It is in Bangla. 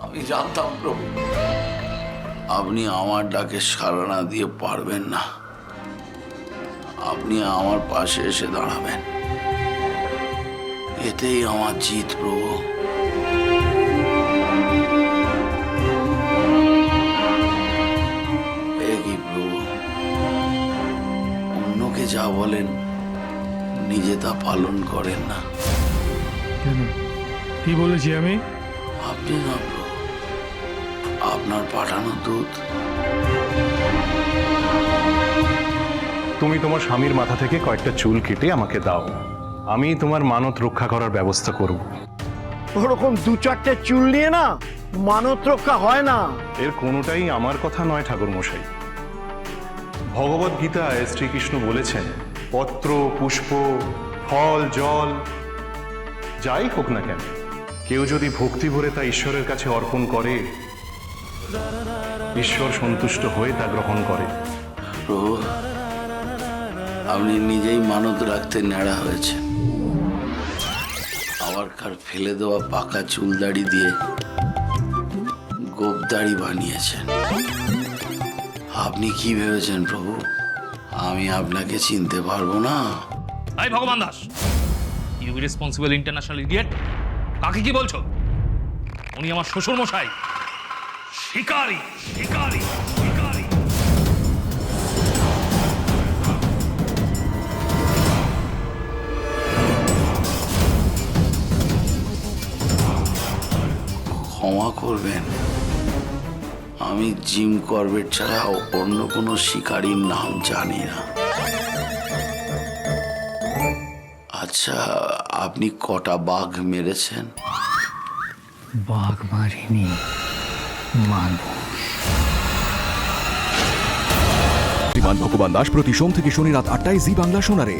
আমি জানতাম প্রভু, আপনি আমার ডাকে সাড়া না দিয়ে পারবেন না। আপনি আমার পাশে এসে দাঁড়াবেন। এতেই আমার জিত প্রভু। প্রভু? অন্যকে যা বলেন নিজে তা পালন করেন না। কেন? কি বলেছি আমি? আপনি না প্রভু আপনার পাঠানো দূত। তুমি তোমার স্বামীর মাথা থেকে কয়েকটা চুল কেটে আমাকে দাও। আমি তোমার মানত রক্ষা করার ব্যবস্থা করব। ওরকম দু চারটে চুল নিয়ে না মানত রক্ষা হয় না। এর কোনোটাই আমার কথা নয় ঠাকুর মশাই ভগবত গীতায় শ্রীকৃষ্ণ বলেছেন পত্র, পুষ্প, ফল, জল, যাই হোক না কেন, কেউ যদি ভক্তি ভরে তা ঈশ্বরের কাছে অর্পণ করে, ঈশ্বর সন্তুষ্ট হয়ে তা গ্রহণ করে। প্রভু, আপনি নিজেই মানত রাখতে ন্যাড়া হয়েছেন আবার কার ফেলে দেওয়া পাকা চুলদাড়ি দিয়ে গোপদাড়ি বানিয়েছেন। আপনি কি ভেবেছেন প্রভু? আমি আপনাকে চিনতে পারব না। Hi Bhagwan Das you responsible international idiot কাকে কি বলছো? উনি আমার শ্বশুর মশাই শিকারি শিকারি শিকারি। ক্ষমা করবেন। আমি জিম করবেট ছাড়া অন্য কোনো শিকারীর নাম জানি না। আচ্ছা আপনি কটা বাঘ মেরেছেন? বাঘ মারিনি মারব। ভগবান দাস প্রতি সোম থেকে শনি রাত আটটায় জি বাংলা শোনারে